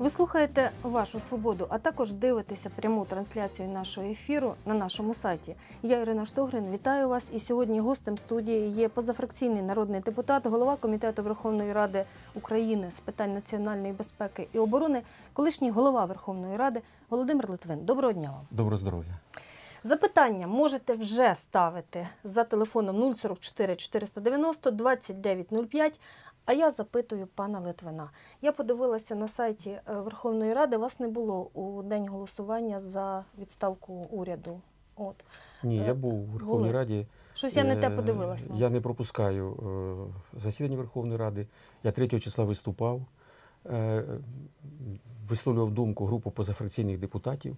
Ви слухаєте вашу свободу, а також дивитеся пряму трансляцію нашого ефіру на нашому сайті. Я Ірина Штогрин, вітаю вас. І сьогодні гостем студії є позафракційний народний депутат, голова комітету Верховної Ради України з питань національної безпеки і оборони, колишній голова Верховної Ради Володимир Литвин. Доброго дня вам. Доброго здоров'я. Запитання можете вже ставити за телефоном 044 490 2905. А я запитую пана Литвина. Я подивилася на сайті е, Верховної Ради. Вас не було у день голосування за відставку уряду. От Ні, Е, я був у Верховній були. Раді. щось я не те Е, подивилась. мабуть. Я не пропускаю е, засідання Верховної Ради. Я 3 числа виступав, е, висловлював думку групу позафракційних депутатів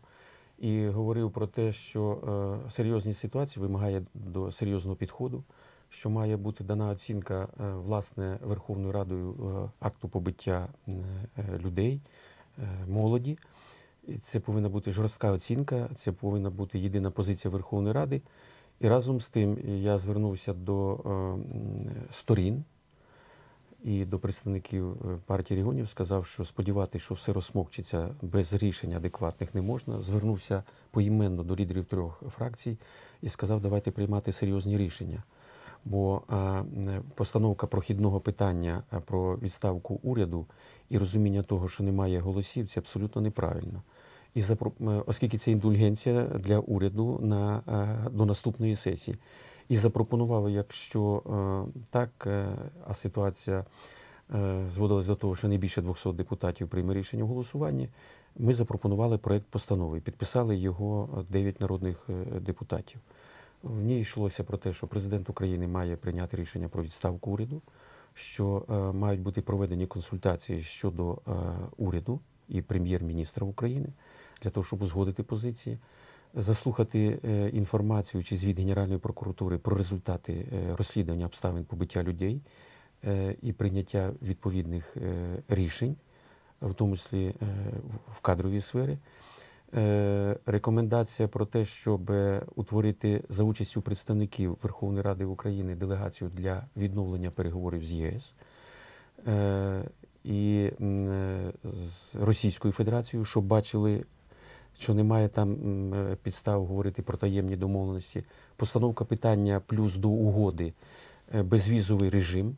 і говорив про те, що е, серйозність ситуації вимагає до серйозного підходу, що має бути дана оцінка е, власне Верховною Радою е, акту побиття людей, молоді. Це повинна бути жорстка оцінка, це повинна бути єдина позиція Верховної Ради. І разом з тим я звернувся до сторін і до представників е, партії регіонів, сказав, що сподіватися, що все розсмокчиться без рішень адекватних не можна. Звернувся поіменно до лідерів трьох фракцій і сказав, давайте приймати серйозні рішення. Бо е, постановка прохідного питання е, про відставку уряду і розуміння того, що немає голосів, це абсолютно неправильно. І е, оскільки це індульгенція для уряду на, е, до наступної сесії. І запропонував, якщо е, так, е, а ситуація е, зводилась до того, що не більше 200 депутатів прийме рішення у голосуванні, ми запропонували проєкт постанови. Підписали його 9 народних депутатів. В ній йшлося про те, що президент України має прийняти рішення про відставку уряду, що мають бути проведені консультації щодо уряду і прем'єр-міністра України для того, щоб узгодити позиції, заслухати е, інформацію чи звіт Генеральної прокуратури про результати е, розслідування обставин побиття людей е, і прийняття відповідних рішень, в тому числі в- кадровій сфері. Рекомендація про те, щоб утворити за участю представників Верховної Ради України делегацію для відновлення переговорів з ЄС і з Російською Федерацією, щоб бачили, що немає там е, підстав говорити про таємні домовленості. Постановка питання плюс до угоди е, безвізовий режим.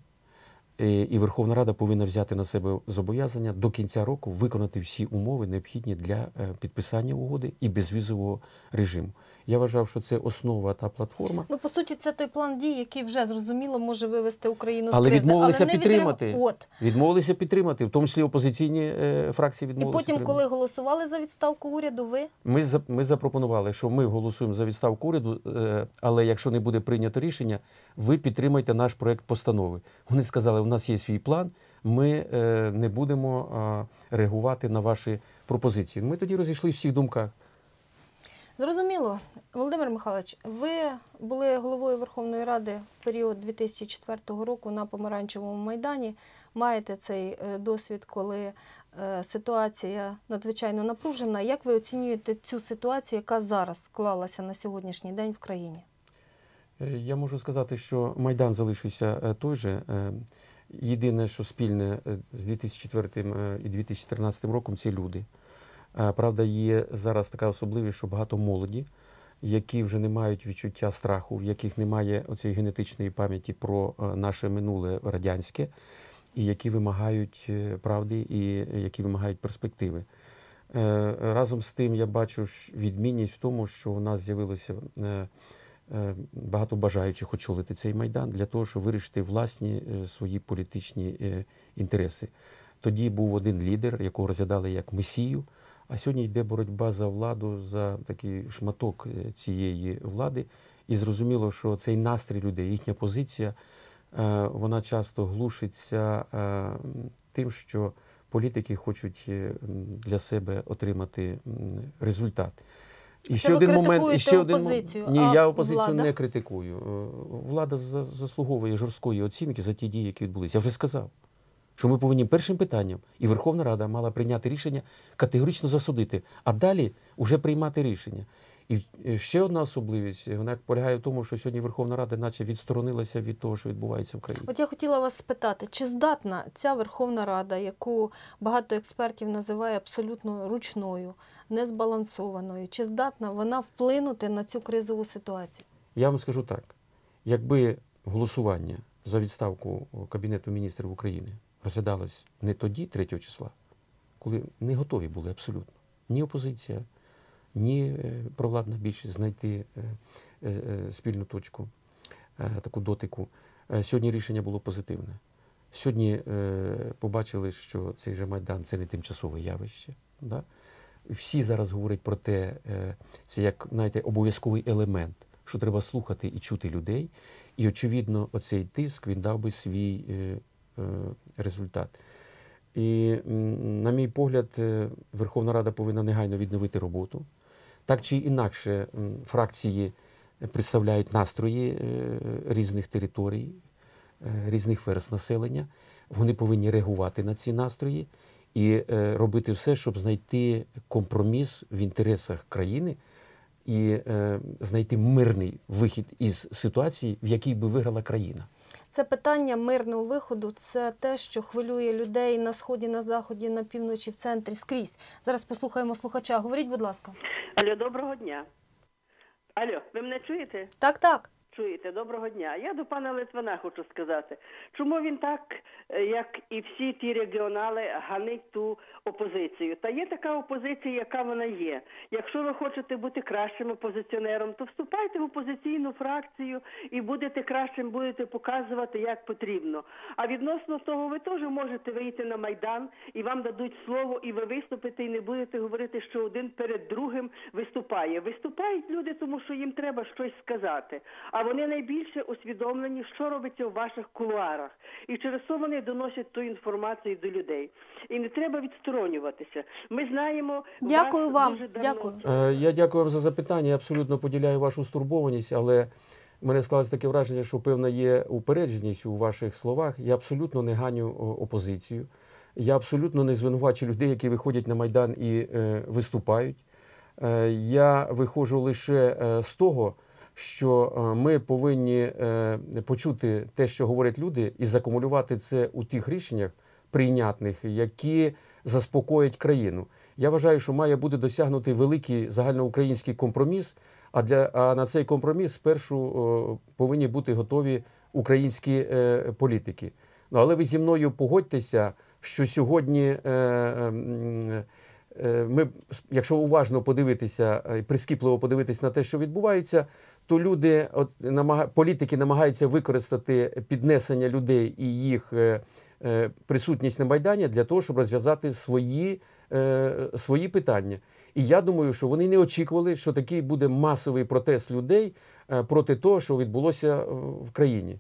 Е, І Верховна Рада повинна взяти на себе зобов'язання до кінця року виконати всі умови, необхідні для підписання угоди і безвізового режиму. Я вважав, що це основа та платформа. Ну, по суті, це той план дій, який вже зрозуміло може вивести Україну з Але кризи. відмовилися але підтримати. відрив- От. Відмовилися підтримати, в тому числі опозиційні е, фракції І потім, підтримати. коли голосували за відставку уряду, ви Ми, ми запропонували, що ми голосуємо за відставку уряду, е, але якщо не буде прийнято рішення, ви підтримайте наш проект постанови. Вони сказали, у нас є свій план, ми е, не будемо е, реагувати на ваші пропозиції. Ми тоді розійшли в всіх думках. Зрозуміло, Володимир Михайлович, ви були головою Верховної Ради в період 2004 року на Помаранчевому майдані. Маєте цей е, досвід, коли е, ситуація надзвичайно напружена. Як ви оцінюєте цю ситуацію, яка зараз склалася на сьогоднішній день в країні? Е, Я можу сказати, що Майдан залишився той же. Єдине, що спільне з 2004 е, і 2013 роком, це люди. Е, Правда, є зараз така особливість, що багато молоді, які вже не мають відчуття страху, в яких немає оцієї генетичної пам'яті про е, наше минуле радянське, і які вимагають е, правди і які вимагають перспективи. Разом з тим я бачу відмінність в тому, що у нас з'явилося багато бажаючих очолити цей майдан для того, щоб вирішити власні свої політичні інтереси. Тоді був один лідер, якого розглядали як месію. А сьогодні йде боротьба за владу, за такий шматок е, цієї влади. І зрозуміло, що цей настрій людей, їхня позиція, е, вона часто глушиться е, тим, що політики хочуть для себе отримати результат. І Це ви критикуєте опозицію, Ні, а я опозицію влада? не критикую. Влада за- заслуговує жорсткої оцінки за ті дії, які відбулися. Я вже сказав, що ми повинні першим питанням, і Верховна Рада мала прийняти рішення категорично засудити, а далі вже приймати рішення. І е, ще одна особливість вона полягає в тому, що сьогодні Верховна Рада, наче відсторонилася від того, що відбувається в країні. От я хотіла вас спитати, чи здатна ця Верховна Рада, яку багато експертів називає абсолютно ручною, незбалансованою, чи здатна вона вплинути на цю кризову ситуацію? Я вам скажу так: якби голосування за відставку Кабінету міністрів України розглядалось не тоді, 3 числа, коли не готові були абсолютно ні опозиція, ні е, провладна більшість знайти е, е, спільну точку, таку дотику. Сьогодні рішення було позитивне. Сьогодні побачили, що цей же Майдан це не тимчасове явище. Да? Всі зараз говорять про те, це як знаєте, обов'язковий елемент, що треба слухати і чути людей. І, очевидно, оцей тиск він дав би свій результат. І, на мій погляд, е, Верховна Рада повинна негайно відновити роботу. Так чи інакше, фракції представляють настрої е, різних територій, е, різних верст населення. Вони повинні реагувати на ці настрої і е, робити все, щоб знайти компроміс в інтересах країни і е, знайти мирний вихід із ситуації, в якій би виграла країна. Це питання мирного виходу, це те, що хвилює людей на сході, на заході, на півночі, в центрі, скрізь. Зараз послухаємо слухача. Говоріть, будь ласка. Алло, доброго дня. Алло, ви мене чуєте? Так, так. Чуєте, доброго дня. Я до пана Литвина хочу сказати, чому він так, е, як і всі ті регіонали, ганить ту опозицію. Та є така опозиція, яка вона є. Якщо ви хочете бути кращим опозиціонером, то вступайте в опозиційну фракцію і будете кращим, будете показувати, як потрібно. А відносно того, ви теж можете вийти на майдан і вам дадуть слово, і ви виступите, і не будете говорити, що один перед другим виступає. Виступають люди, тому що їм треба щось сказати. А вони найбільше усвідомлені, що робиться в ваших кулуарах, і через це вони доносять ту інформацію до людей. І не треба відсторонюватися. Ми знаємо Дякую вас вам. давно. Дякую. Е, Я дякую вам за запитання. Я абсолютно поділяю вашу стурбованість, але в мене склалось таке враження, що певна є упередженість у ваших словах. Я абсолютно не ганю опозицію. Я абсолютно не звинувачую людей, які виходять на майдан і е, виступають. Е, я виходжу лише е, з того, що е, ми повинні е, почути те, що говорять люди, і закумулювати це у тих рішеннях прийнятних, які заспокоять країну. Я вважаю, що має бути досягнутий великий загальноукраїнський компроміс. А для а на цей компроміс спершу о, повинні бути готові українські е, політики. Ну але ви зі мною погодьтеся, що сьогодні. Е, е, ми, якщо уважно подивитися, е, прискіпливо подивитися на те, що відбувається, то люди, от намага, політики намагаються використати піднесення людей і їх е, е, присутність на майдані для того, щоб розв'язати свої, свої питання. І я думаю, що вони не очікували, що такий буде масовий протест людей проти того, що відбулося в країні.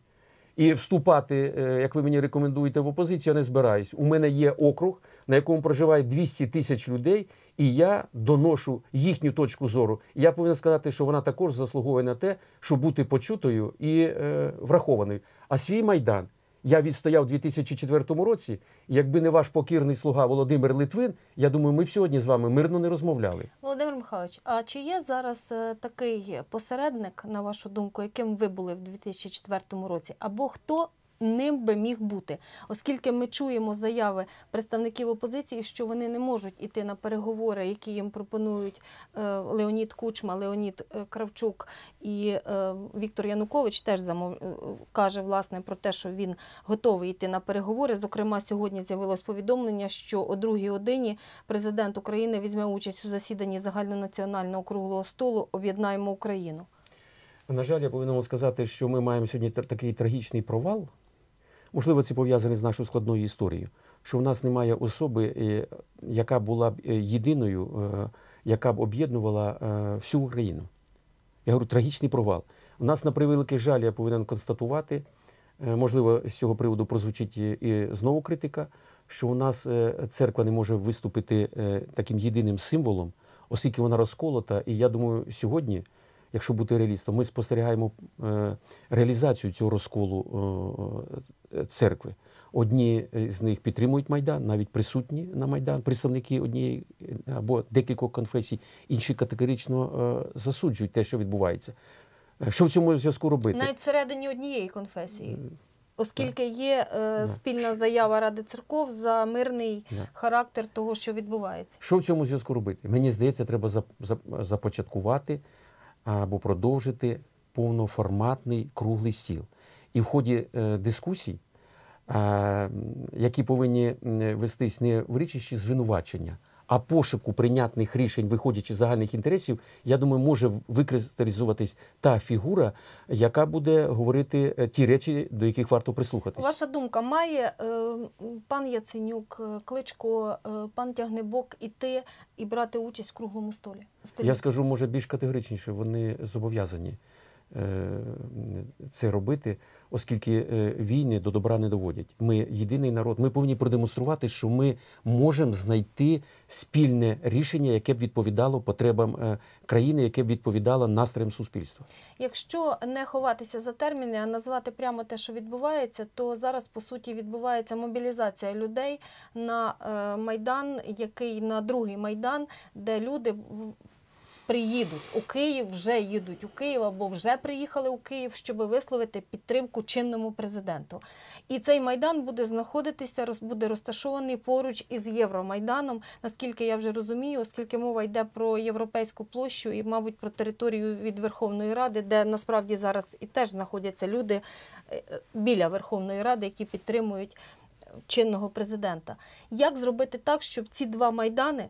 І вступати, як ви мені рекомендуєте, в опозицію, я не збираюсь. У мене є округ, на якому проживає 200 тисяч людей, і я доношу їхню точку зору. Я повинен сказати, що вона також заслуговує на те, щоб бути почутою і е, врахованою. А свій майдан я відстояв у 2004 році. Якби не ваш покірний слуга Володимир Литвин, я думаю, ми б сьогодні з вами мирно не розмовляли. Володимир Михайлович, а чи є зараз е, такий посередник, на вашу думку, яким ви були в 2004 році, або хто ним би міг бути? Оскільки ми чуємо заяви представників опозиції, що вони не можуть іти на переговори, які їм пропонують е, Леонід Кучма, Леонід е, Кравчук і е, Віктор Янукович теж замов... каже власне про те, що він готовий йти на переговори. Зокрема, сьогодні з'явилось повідомлення, що о другій годині президент України візьме участь у засіданні загальнонаціонального круглого столу Об'єднаємо Україну. На жаль, я повинен сказати, що ми маємо сьогодні та- такий трагічний провал. Можливо, це пов'язане з нашою складною історією, що в нас немає особи, е, яка була б е, єдиною, е, яка б об'єднувала всю Україну. Я говорю, трагічний провал. У нас, на превеликий жаль, я повинен констатувати, можливо, з цього приводу прозвучить і- знову критика, що у нас церква не може виступити таким єдиним символом, оскільки вона розколота. І я думаю, сьогодні, якщо бути реалістом, ми спостерігаємо е, реалізацію цього розколу е, церкви. Одні е, з них підтримують Майдан, навіть присутні на Майдан, представники однієї е, або декількох конфесій, інші категорично е, засуджують те, що відбувається. Е, Що в цьому зв'язку робити? Навіть всередині однієї конфесії. Оскільки є е, спільна заява Ради церков за мирний характер того, що відбувається. Що в цьому зв'язку робити? Мені здається, треба зап- зап- започаткувати або продовжити повноформатний круглий стіл. І в ході е, дискусій, е, які повинні вестись не в річищі звинувачення, а пошуку прийнятних рішень, виходячи з загальних інтересів, я думаю, може викристалізуватись та фігура, яка буде говорити е, ті речі, до яких варто прислухатись. Ваша думка, має е, пан Яценюк, е, Кличко, пан Тягнебок іти і брати участь в круглому столі? столі? Я скажу, може, більш категоричніше, вони зобов'язані це робити, оскільки е, війни до добра не доводять. Ми єдиний народ, ми повинні продемонструвати, що ми можемо знайти спільне рішення, яке б відповідало потребам е, країни, яке б відповідало настроям суспільства. Якщо не ховатися за терміни, а назвати прямо те, що відбувається, то зараз по суті відбувається мобілізація людей на е, майдан, який на другий майдан, де люди приїдуть у Київ, вже їдуть у Київ або вже приїхали у Київ, щоб висловити підтримку чинному президенту. І цей майдан буде знаходитися, буде розташований поруч із Євромайданом, наскільки я вже розумію, оскільки мова йде про європейську площу і, мабуть, про територію від Верховної Ради, де насправді зараз і теж знаходяться люди е, е, біля Верховної Ради, які підтримують е, чинного президента. Як зробити так, щоб ці два майдани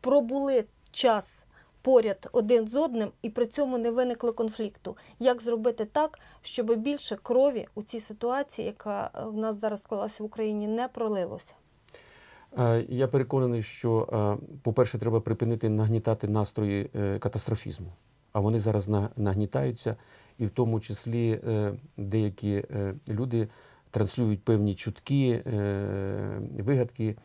пробули час поряд один з одним і при цьому не виникло конфлікту? Як зробити так, щоб більше крові у цій ситуації, яка е, в нас зараз склалася в Україні, не пролилося? Е, Я переконаний, що, е, по-перше, треба припинити нагнітати настрої катастрофізму. А вони зараз нагнітаються, і в тому числі деякі люди транслюють певні чутки, вигадки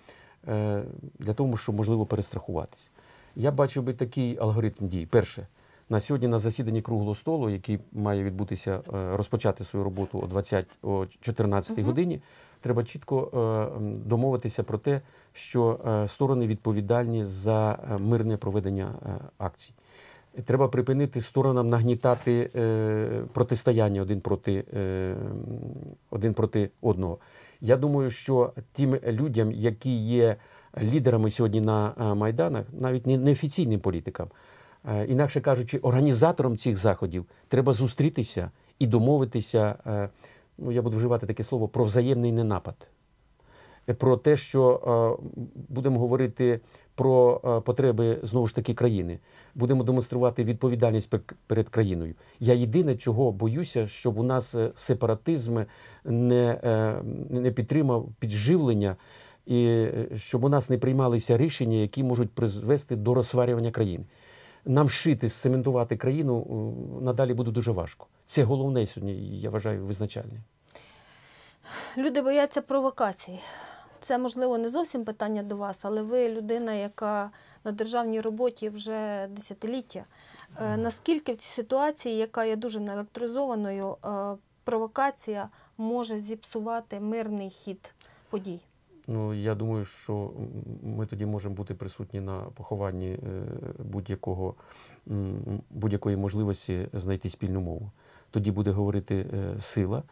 для того, щоб можливо перестрахуватись. Я бачив би такий алгоритм дій. Перше, на сьогодні на засіданні круглого столу, який має відбутися, е, розпочати свою роботу о 20, о 14 Мгм. годині, треба чітко е, домовитися про те, що е, сторони відповідальні за мирне проведення акцій. Треба припинити сторонам нагнітати протистояння один проти, один проти одного. Я думаю, що тим людям, які є лідерами сьогодні на е, майданах, навіть не неофіційним політикам, е, інакше кажучи, організаторам цих заходів, треба зустрітися і домовитися. е, Ну, я буду вживати таке слово про взаємний ненапад. Про те, що будемо говорити про потреби знову ж таки країни, будемо демонструвати відповідальність перед країною. Я єдине, чого боюся, щоб у нас сепаратизм не, не підтримав підживлення, і е, щоб у нас не приймалися рішення, які можуть призвести до розсварювання країни. Нам шити, сцементувати країну надалі буде дуже важко. Це головне сьогодні, я вважаю, визначальне. Люди бояться провокацій. Це, можливо, не зовсім питання до вас, але ви людина, яка на державній роботі вже десятиліття. Е, Наскільки в цій ситуації, яка є дуже наелектризованою, е, провокація може зіпсувати мирний хід подій? Ну, я думаю, що ми тоді можемо бути присутні на похованні е, будь-якого будь-якої можливості знайти спільну мову. Тоді буде говорити е, сила,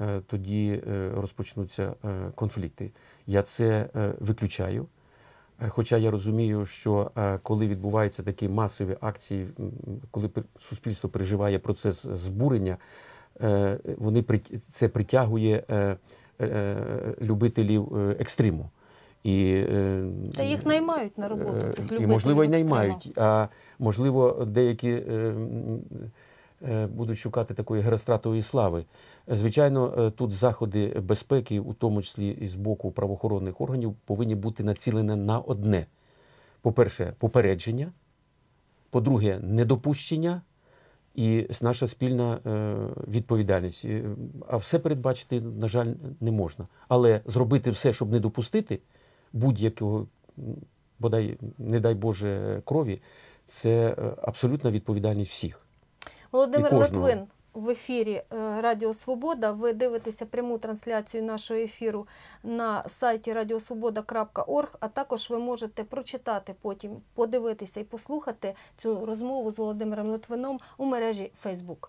е, тоді розпочнуться конфлікти. Я це виключаю. Хоча я розумію, що коли відбуваються такі масові акції, коли суспільство переживає процес збурення, вони це притягує любителів е, екстриму. І, е, Та їх наймають на роботу, е, цих І, можливо, і наймають. А можливо, деякі е, е, будуть шукати такої геростратової слави. Звичайно, е, тут заходи безпеки, у тому числі і з боку правоохоронних органів, повинні бути націлені на одне: по-перше, попередження, по-друге, недопущення. І наша спільна е, відповідальність. А все передбачити, на жаль, не можна. Але зробити все, щоб не допустити будь-якого, бодай, не дай Боже, крові, це е, абсолютна відповідальність всіх. Володимир. Литвин в ефірі е, Радіо Свобода. Ви дивитеся пряму трансляцію нашого ефіру на сайті radiosvoboda.org, а також ви можете прочитати потім, подивитися і послухати цю розмову з Володимиром Литвином у мережі Facebook.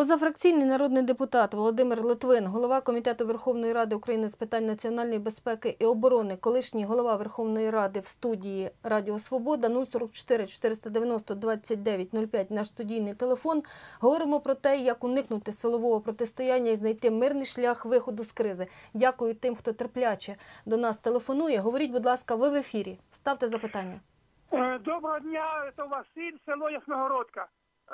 Позафракційний народний депутат Володимир Литвин, голова Комітету Верховної Ради України з питань національної безпеки і оборони, колишній голова Верховної Ради в студії Радіо Свобода 044 490 29 05, наш студійний телефон. Говоримо про те, як уникнути силового протистояння і знайти мирний шлях виходу з кризи. Дякую тим, хто терпляче до нас телефонує. Говоріть, будь ласка, ви в ефірі. Ставте запитання. Е, Доброго дня, це Василь, село Ясногородка.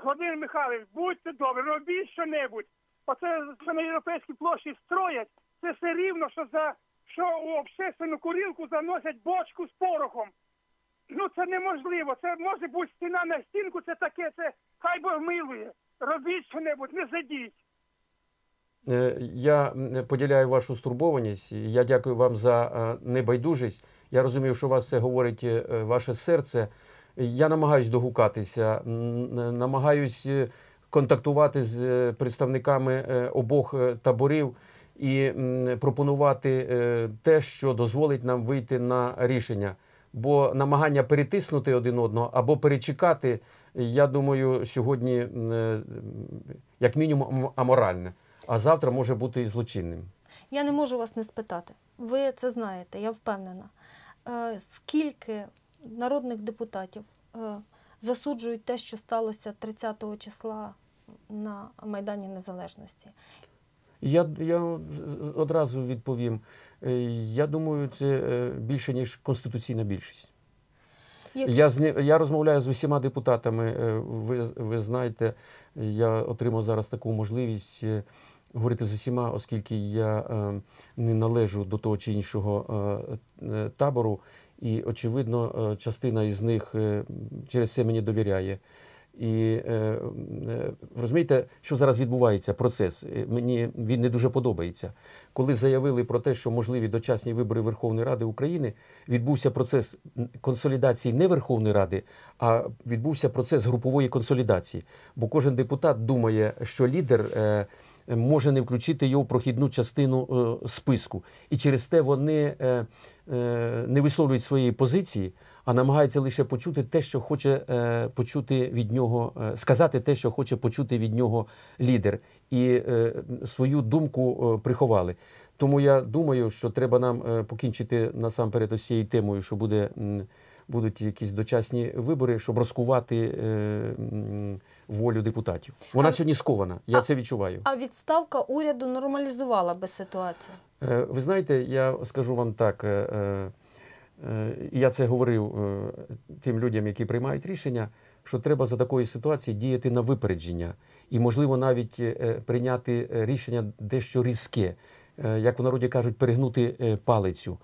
Володимир Михайлович, будьте добрі, робіть що-небудь. Оце, що на європейській площі строять, це все рівно, що за що у общественну курілку заносять бочку з порохом. Ну це неможливо. Це може бути стіна на стінку, це таке, це хай Бог милує. Робіть що-небудь, не сидіть. Е, Я поділяю вашу стурбованість. Я дякую вам за е, небайдужість. Я розумію, що у вас це говорить е, ваше серце. Я намагаюсь догукатися, намагаюсь е, контактувати з е, представниками е, обох таборів і пропонувати те, що дозволить нам вийти на рішення. Бо намагання перетиснути один одного або перечекати, я думаю, сьогодні як мінімум аморальне, а завтра може бути і злочинним. Я не можу вас не спитати. Ви це знаєте, я впевнена. Скільки народних депутатів е, засуджують те, що сталося 30 числа на Майдані Незалежності? Я, я одразу відповім. Е, Я думаю, це е, більше ніж конституційна більшість. Якщо- Я, я розмовляю з усіма депутатами. Ви, ви знаєте, я отримав зараз таку можливість говорити з усіма, оскільки я не належу до того чи іншого табору, і, очевидно, е, частина із них е, через це мені довіряє. І е, розумієте, що зараз відбувається процес. Мені він не дуже подобається. Коли заявили про те, що можливі дочасні вибори Верховної Ради України, відбувся процес консолідації не Верховної Ради, а відбувся процес групової консолідації. Бо кожен депутат думає, що лідер може не включити його в прохідну частину е, списку. І через те вони е, е, не висловлюють своєї позиції, а намагаються лише почути те, що хоче е, почути від нього, е, сказати те, що хоче почути від нього лідер, і е, свою думку е, приховали. Тому я думаю, що треба нам е, покінчити насамперед ось цією темою, що буде, будуть якісь дочасні вибори, щоб розкувати е, волю депутатів. Вона А- сьогодні скована. Я а- це відчуваю. А відставка уряду нормалізувала би ситуацію. Е, Ви знаєте, я скажу вам так. е, Я це говорив тим людям, які приймають рішення, що треба за такої ситуації діяти на випередження і, можливо, навіть прийняти рішення дещо різке, як в народі кажуть, перегнути палицю.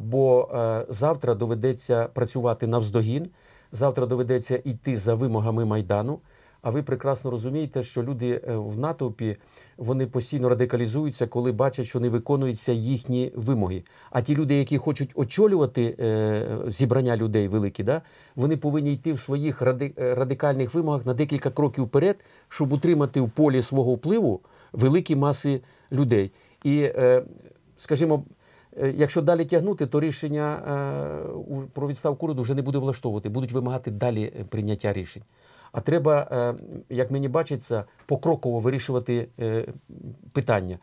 Бо е, завтра доведеться працювати навздогін, завтра доведеться йти за вимогами Майдану. А ви прекрасно розумієте, що люди е, в натовпі вони постійно радикалізуються, коли бачать, що не виконуються їхні вимоги. А ті люди, які хочуть очолювати е, зібрання людей великі, да, вони повинні йти в своїх ради, радикальних вимогах на декілька кроків вперед, щоб утримати в полі свого впливу великі маси людей. І, скажімо, якщо далі тягнути, то рішення е, про відставку уряду вже не буде влаштовувати, будуть вимагати далі е, прийняття рішень. А треба, е, як мені бачиться, покроково вирішувати е, питання,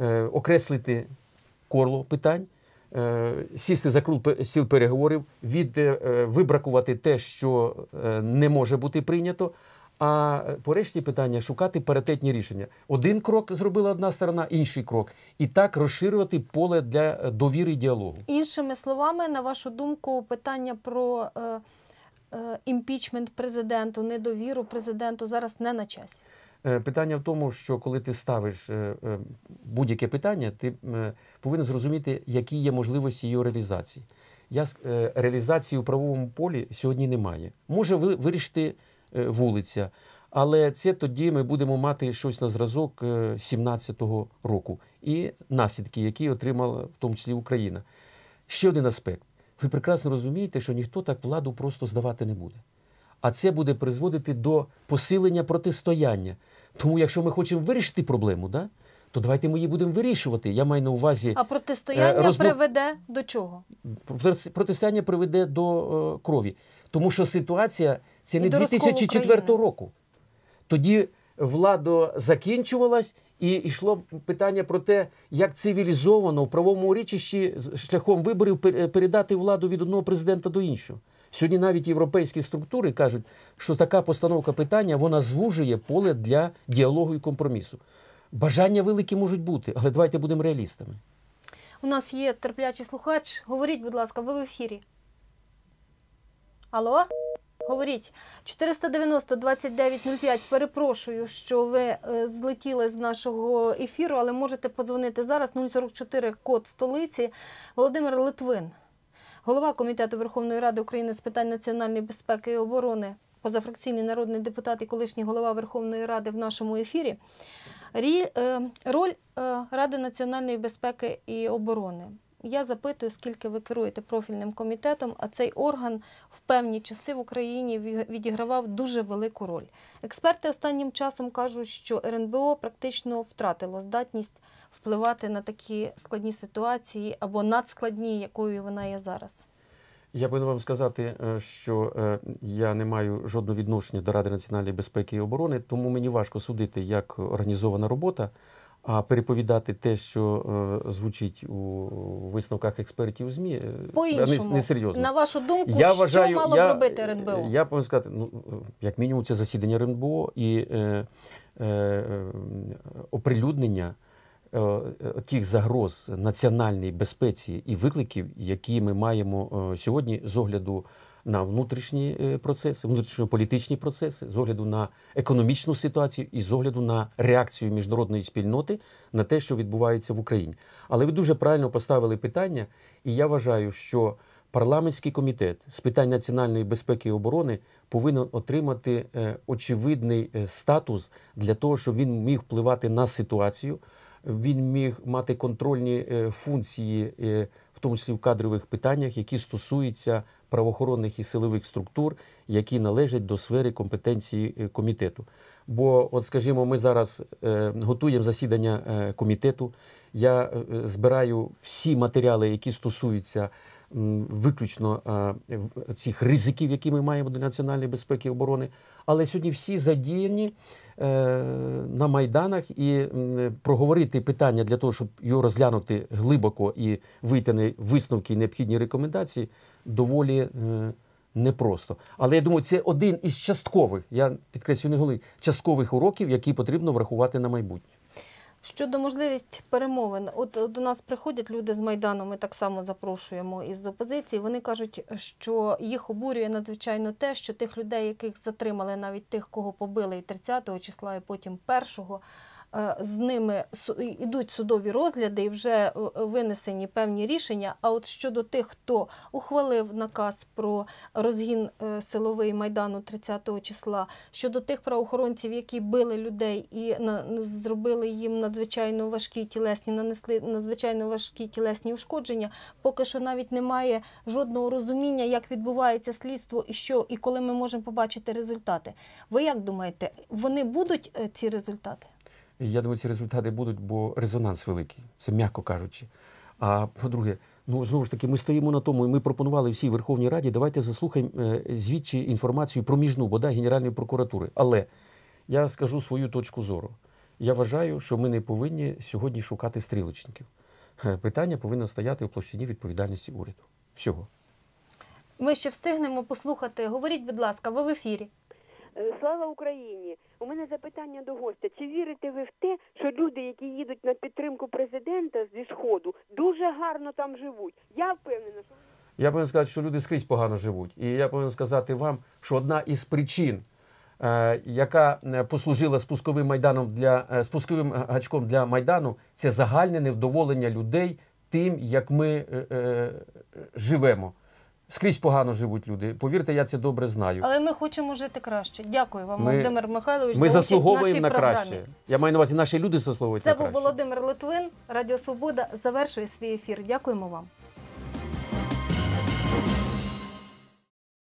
Е, окреслити корло питань, е, сісти за круг пе- стіл переговорів, від, е, е, вибракувати те, що е, не може бути прийнято. А е, по решті питання шукати паритетні рішення. Один крок зробила одна сторона, інший крок. І так розширювати поле для е, довіри і діалогу. Іншими словами, на вашу думку, питання про е, е, імпічмент президенту, недовіру президенту зараз не на часі. Е, Питання в тому, що коли ти ставиш будь-яке питання, ти повинен зрозуміти, які є можливості його реалізації. Я реалізації у правовому полі сьогодні немає. Може ви- вирішити вулиця, але це тоді ми будемо мати щось на зразок 17-го року і наслідки, які отримала в тому числі Україна. Ще один аспект. Ви прекрасно розумієте, що ніхто так владу просто здавати не буде. А це буде призводити до посилення протистояння. Тому, якщо ми хочемо вирішити проблему, да, то давайте ми її будемо вирішувати. Я маю на увазі, А протистояння Е, розбу- приведе до чого? протистояння приведе до е, крові. Тому що ситуація це не 2004 року. Тоді влада закінчувалась, і йшло питання про те, як цивілізовано в правовому урічищі шляхом виборів передати владу від одного президента до іншого. Сьогодні навіть європейські структури кажуть, що така постановка питання вона звужує поле для діалогу і компромісу. Бажання великі можуть бути, але давайте будемо реалістами. У нас є терплячий слухач. Говоріть, будь ласка, ви в ефірі. Алло? Говоріть. 490 2905. Перепрошую, що ви е, злетіли з нашого ефіру, але можете подзвонити зараз 044 код столиці. Володимир Литвин, голова Комітету Верховної Ради України з питань національної безпеки і оборони, позафракційний народний депутат і колишній голова Верховної Ради в нашому ефірі. Рі, е, роль е, Ради національної безпеки і оборони. Я запитую, скільки ви керуєте профільним комітетом, а цей орган в певні часи в Україні відігравав дуже велику роль. Експерти останнім часом кажуть, що РНБО практично втратило здатність впливати на такі складні ситуації або надскладні, якою вона є зараз. Я повинен вам сказати, е, що е, я не маю жодного відношення до Ради національної безпеки і оборони, тому мені важко судити, як організована робота, а переповідати те, що е, звучить у висновках експертів ЗМІ, е, По-іншому, не, несерйозно. на вашу думку, Я що вважаю, мало я, б робити РНБО? Я повинен сказати, ну, як мінімум, це засідання РНБО і е, е, е, оприлюднення е, е, тих загроз національній безпеці і викликів, які ми маємо е, сьогодні з огляду на внутрішні е, процеси, внутрішньополітичні процеси, з огляду на економічну ситуацію і з огляду на реакцію міжнародної спільноти на те, що відбувається в Україні. Але ви дуже правильно поставили питання, і я вважаю, що парламентський комітет з питань національної безпеки і оборони повинен отримати е, очевидний е, статус для того, щоб він міг впливати на ситуацію. Він міг мати контрольні функції, в тому числі в кадрових питаннях, які стосуються правоохоронних і силових структур, які належать до сфери компетенції е, комітету. Бо, от, скажімо, ми зараз е, готуємо засідання е, комітету. Я збираю всі матеріали, які стосуються виключно е, цих ризиків, які ми маємо до національної безпеки і оборони. Але сьогодні всі задіяні е, на майданах і проговорити питання для того, щоб його розглянути глибоко і вийти на висновки і необхідні рекомендації, доволі е, непросто. Але я думаю, це один із часткових, я підкреслюю, не голий, часткових уроків, які потрібно врахувати на майбутнє. Щодо можливість перемовин, от до нас приходять люди з Майдану, ми так само запрошуємо із опозиції. Вони кажуть, що їх обурює надзвичайно те, що тих людей, яких затримали, навіть тих, кого побили і 30-го числа, і потім 1-го, е, з ними ідуть судові розгляди і вже е, винесені певні рішення. А от щодо тих, хто ухвалив наказ про розгін е, силовий майдану 30-го числа, щодо тих правоохоронців, які били людей і зробили їм надзвичайно важкі тілесні, нанесли надзвичайно важкі тілесні ушкодження, поки що навіть немає жодного розуміння, як відбувається слідство і що, і коли ми можемо побачити результати. Ви як думаєте, вони будуть е, ці результати? Я думаю, ці результати будуть, бо резонанс великий, це м'яко кажучи. А по-друге, ну знову ж таки, ми стоїмо на тому, і ми пропонували всій Верховній Раді, давайте заслухаємо е, звідчі інформацію про міжну, бодай Генеральної прокуратури. Але я скажу свою точку зору. Я вважаю, що ми не повинні сьогодні шукати стрілочників. Е, Питання повинно стояти у площині відповідальності уряду. Всього. Ми ще встигнемо послухати. Говоріть, будь ласка, ви в ефірі. Е, Слава Україні! У мене запитання до гостя. Чи вірите ви в те, що люди, які їдуть на підтримку президента зі сходу, дуже гарно там живуть? Я впевнена, що Я повинен сказати, що люди скрізь погано живуть. І я повинен сказати вам, що одна із причин е, яка е, послужила спусковим майданом для спусковим гачком для майдану, це загальне невдоволення людей тим, як ми е, живемо. Скрізь погано живуть люди. Повірте, я це добре знаю. Але ми хочемо жити краще. Дякую вам, Ми- Володимир Михайлович. Ми за заслуговуємо на програмі. краще. Я маю на увазі, наші люди заслуговують Це на був. Володимир Литвин. Радіо Свобода завершує свій ефір. Дякуємо вам.